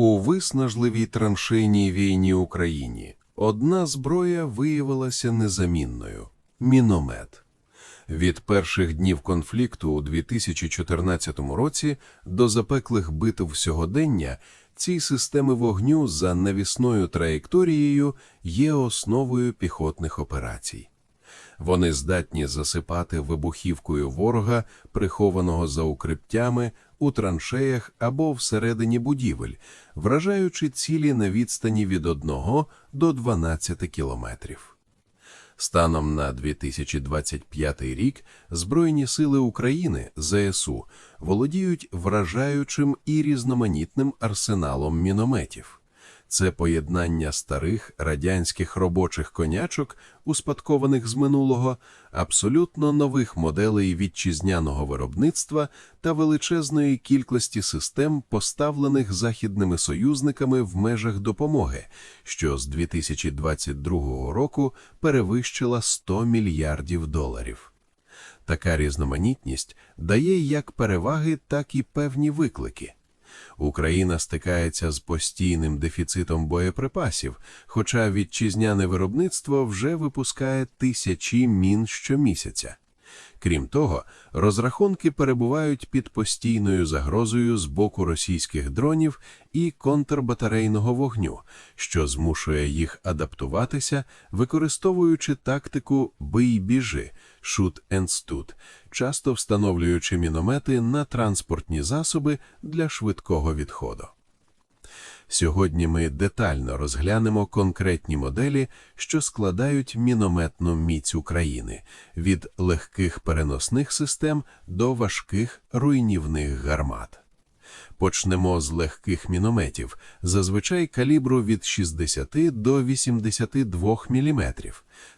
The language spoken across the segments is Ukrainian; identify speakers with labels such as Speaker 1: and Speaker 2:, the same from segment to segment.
Speaker 1: У виснажливій траншейній війні Україні одна зброя виявилася незамінною – міномет. Від перших днів конфлікту у 2014 році до запеклих битв сьогодення ці системи вогню за навісною траєкторією є основою піхотних операцій. Вони здатні засипати вибухівкою ворога, прихованого за укриттями, у траншеях або всередині будівель, вражаючи цілі на відстані від 1 до 12 кілометрів. Станом на 2025 рік Збройні сили України ЗСУ володіють вражаючим і різноманітним арсеналом мінометів. Це поєднання старих радянських робочих конячок, успадкованих з минулого, абсолютно нових моделей вітчизняного виробництва та величезної кількості систем, поставлених західними союзниками в межах допомоги, що з 2022 року перевищила 100 мільярдів доларів. Така різноманітність дає як переваги, так і певні виклики. Україна стикається з постійним дефіцитом боєприпасів, хоча вітчизняне виробництво вже випускає тисячі мін щомісяця. Крім того, розрахунки перебувають під постійною загрозою з боку російських дронів і контрбатарейного вогню, що змушує їх адаптуватися, використовуючи тактику бий-біжи shoot and stood, часто встановлюючи міномети на транспортні засоби для швидкого відходу. Сьогодні ми детально розглянемо конкретні моделі, що складають мінометну міць України від легких переносних систем до важких руйнівних гармат. Почнемо з легких мінометів, зазвичай калібру від 60 до 82 мм.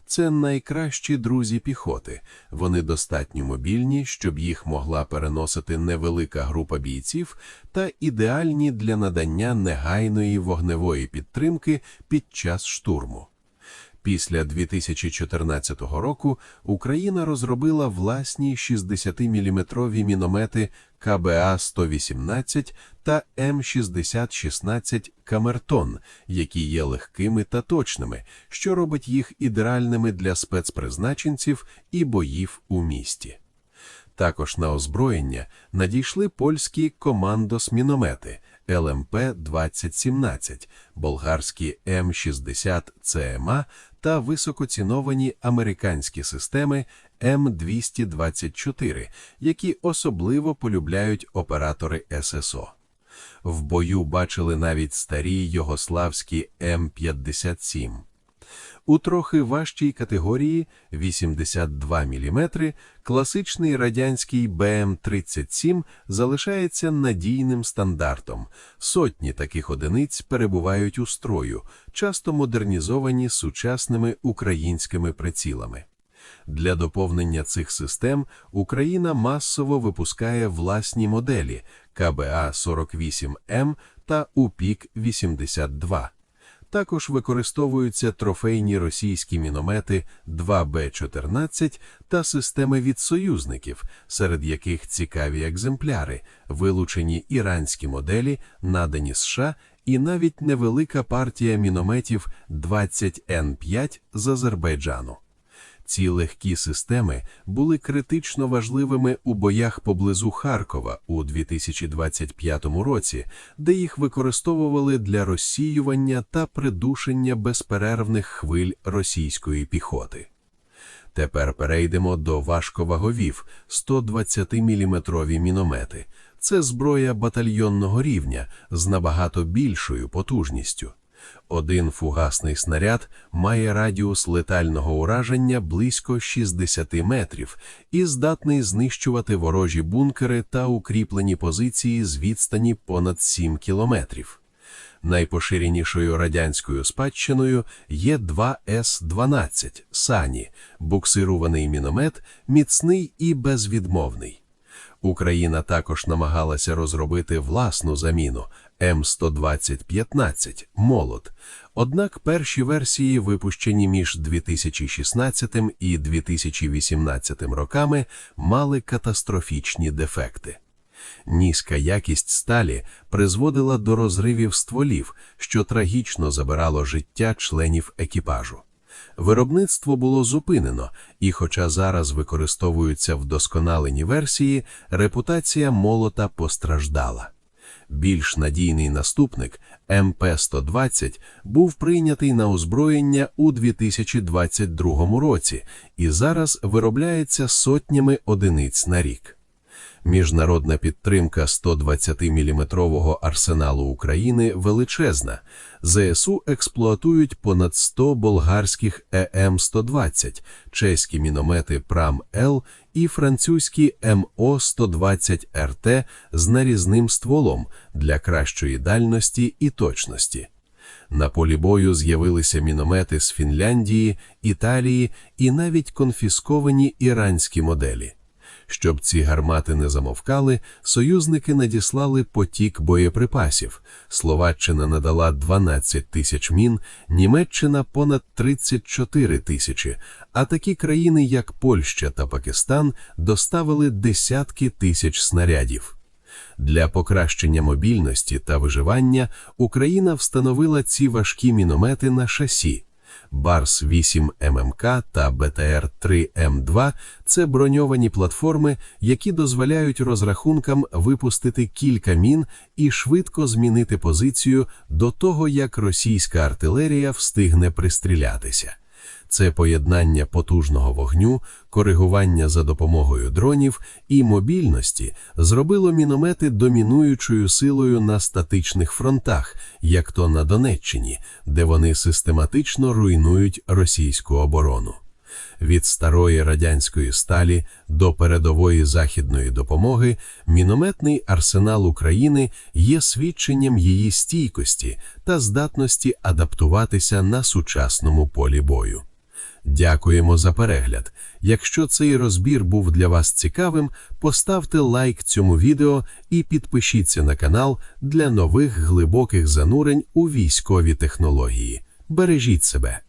Speaker 1: Це найкращі друзі піхоти. Вони достатньо мобільні, щоб їх могла переносити невелика група бійців, та ідеальні для надання негайної вогневої підтримки під час штурму. Після 2014 року Україна розробила власні 60-мм міномети КБА-118 та М6016 Камертон, які є легкими та точними, що робить їх ідеальними для спецпризначенців і боїв у місті. Також на озброєння надійшли польські командос-міномети ЛМП-2017, болгарські М60 ЦМА та високоціновані американські системи М224, які особливо полюбляють оператори ССО. В бою бачили навіть старі йогославські М57. У трохи важчій категорії 82 мм класичний радянський БМ-37 залишається надійним стандартом. Сотні таких одиниць перебувають у строю, часто модернізовані сучасними українськими прицілами. Для доповнення цих систем Україна масово випускає власні моделі КБА-48М та УПІК-82. Також використовуються трофейні російські міномети 2Б14 та системи від союзників, серед яких цікаві екземпляри, вилучені іранські моделі, надані США, і навіть невелика партія мінометів 20Н5 з Азербайджану. Ці легкі системи були критично важливими у боях поблизу Харкова у 2025 році, де їх використовували для розсіювання та придушення безперервних хвиль російської піхоти. Тепер перейдемо до важковаговів 120-мм міномети. Це зброя батальйонного рівня з набагато більшою потужністю. Один фугасний снаряд має радіус летального ураження близько 60 метрів і здатний знищувати ворожі бункери та укріплені позиції з відстані понад 7 кілометрів. Найпоширенішою радянською спадщиною є 2С-12 Сані, буксируваний міномет, міцний і безвідмовний. Україна також намагалася розробити власну заміну М120-15 молот. Однак перші версії, випущені між 2016 і 2018 роками, мали катастрофічні дефекти. Низька якість сталі призводила до розривів стволів, що трагічно забирало життя членів екіпажу. Виробництво було зупинено, і, хоча зараз використовуються вдосконалені версії, репутація молота постраждала. Більш надійний наступник МП-120 був прийнятий на озброєння у 2022 році і зараз виробляється сотнями одиниць на рік. Міжнародна підтримка 120-мм арсеналу України величезна. ЗСУ експлуатують понад 100 болгарських ЕМ-120, чеські міномети Прам-Л і французькі МО-120 РТ з нарізним стволом для кращої дальності і точності. На полі бою з'явилися міномети з Фінляндії, Італії і навіть конфісковані іранські моделі. Щоб ці гармати не замовкали, союзники надіслали потік боєприпасів. Словаччина надала 12 тисяч мін, Німеччина понад 34 тисячі, а такі країни, як Польща та Пакистан, доставили десятки тисяч снарядів. Для покращення мобільності та виживання Україна встановила ці важкі міномети на шасі. Барс 8 ММК та БТР 3 М2 це броньовані платформи, які дозволяють розрахункам випустити кілька мін і швидко змінити позицію до того, як російська артилерія встигне пристрілятися. Це поєднання потужного вогню, коригування за допомогою дронів і мобільності зробило міномети домінуючою силою на статичних фронтах, як то на Донеччині, де вони систематично руйнують російську оборону. Від старої радянської сталі до передової західної допомоги мінометний арсенал України є свідченням її стійкості та здатності адаптуватися на сучасному полі бою. Дякуємо за перегляд. Якщо цей розбір був для вас цікавим, поставте лайк цьому відео і підпишіться на канал для нових глибоких занурень у військові технології. Бережіть себе.